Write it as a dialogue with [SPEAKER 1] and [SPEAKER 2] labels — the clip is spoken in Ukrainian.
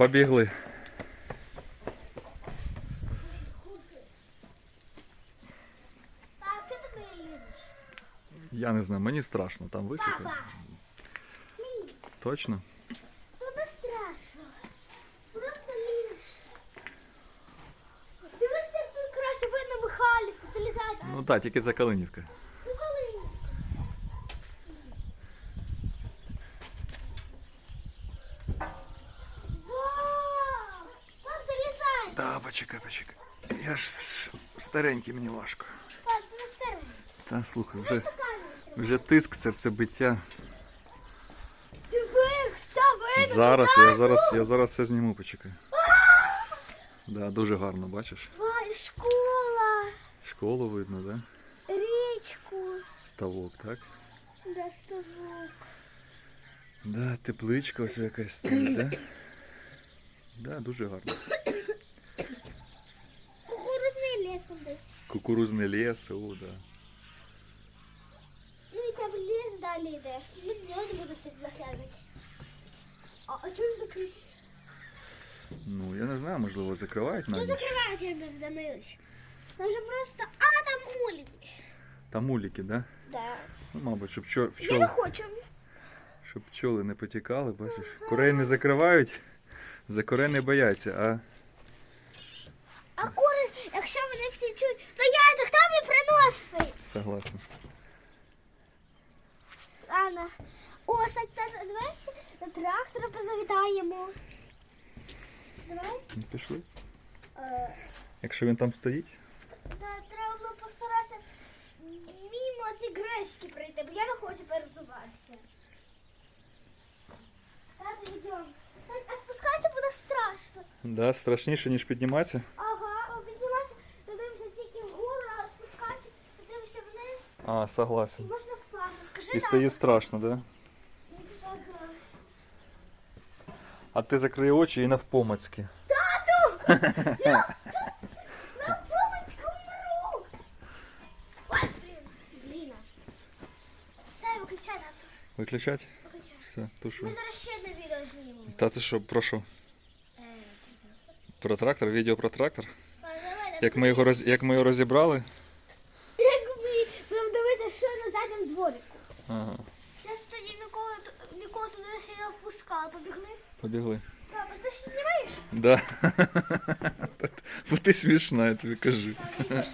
[SPEAKER 1] Побігли. Я не знаю, мені страшно, там високо. Точно?
[SPEAKER 2] тут не страшно. Просто ліж. Дивися, тут краще видно Михайлівку, залізати.
[SPEAKER 1] Ну так, тільки за Калинівка. Почекай, почекай. Я ж старенький, мені важко. Та слухай, вже, вже тиск серцебиття. Зараз, я зараз, я зараз все зніму, почекай. Да, дуже гарно, бачиш?
[SPEAKER 2] Школа,
[SPEAKER 1] Школу видно, да?
[SPEAKER 2] річку,
[SPEAKER 1] Ставок, так?
[SPEAKER 2] де ставок.
[SPEAKER 1] Да, тепличка ось якась стоїть, да? Да, дуже гарно.
[SPEAKER 2] Лісом десь.
[SPEAKER 1] Кукурузний ліс, о, да.
[SPEAKER 2] Ну і там ліс далі йде. Ми не буду всіх заглядати. А, а чого не?
[SPEAKER 1] Ну, я не знаю, можливо, закривають на
[SPEAKER 2] Що
[SPEAKER 1] ніч.
[SPEAKER 2] закривають, Альберт Данилович? Може просто... А, там уліки.
[SPEAKER 1] Там уліки, да?
[SPEAKER 2] Да.
[SPEAKER 1] Ну, мабуть, щоб пчо-
[SPEAKER 2] Я
[SPEAKER 1] пчоли,
[SPEAKER 2] не хочу.
[SPEAKER 1] щоб пчоли не потікали, бачиш. Курей не закривають, за курей не бояться, а
[SPEAKER 2] А кури, якщо вони всі чують, то я хто мені приносить?
[SPEAKER 1] согласен.
[SPEAKER 2] Анна. О, Сань, та давай ще на трактора позавітаємо. Давай.
[SPEAKER 1] Ну, Пішли.
[SPEAKER 2] Е,
[SPEAKER 1] Якщо він там стоїть,
[SPEAKER 2] Та треба було постаратися мимо ці греськи пройти, бо я не хочу перезуватися. Так, йдемо. Так, А спускатися буде страшно.
[SPEAKER 1] да, страшніше, ніж підніматися.
[SPEAKER 2] А підніматися, ти дивишся тільки вгору, а спускатися, ти дивишся вниз,
[SPEAKER 1] А, согласен.
[SPEAKER 2] можна впасти. Скажи
[SPEAKER 1] І стає страшно, да? А ти закрий очі і навпомацьки.
[SPEAKER 2] На помочку умру! Ой, блін. Блін. Все, виключай, тату.
[SPEAKER 1] Виключать?
[SPEAKER 2] Виключай.
[SPEAKER 1] Все, тушу.
[SPEAKER 2] Ми зараз ще одне відео знімемо.
[SPEAKER 1] Та ти що, про що?
[SPEAKER 2] Е,
[SPEAKER 1] Про трактор, відео про трактор?
[SPEAKER 2] давай,
[SPEAKER 1] Як ми його роз... як ми його розібрали?
[SPEAKER 2] Як ми будемо дивитися, що на задньому дворику.
[SPEAKER 1] Ага,
[SPEAKER 2] Я тоді ніколи, ніколи туди ще не впускала. Побігли?
[SPEAKER 1] побігли.
[SPEAKER 2] Папа, ти ще знімаєш?
[SPEAKER 1] Да. Бо ти смішна, я тобі кажу.
[SPEAKER 2] Так.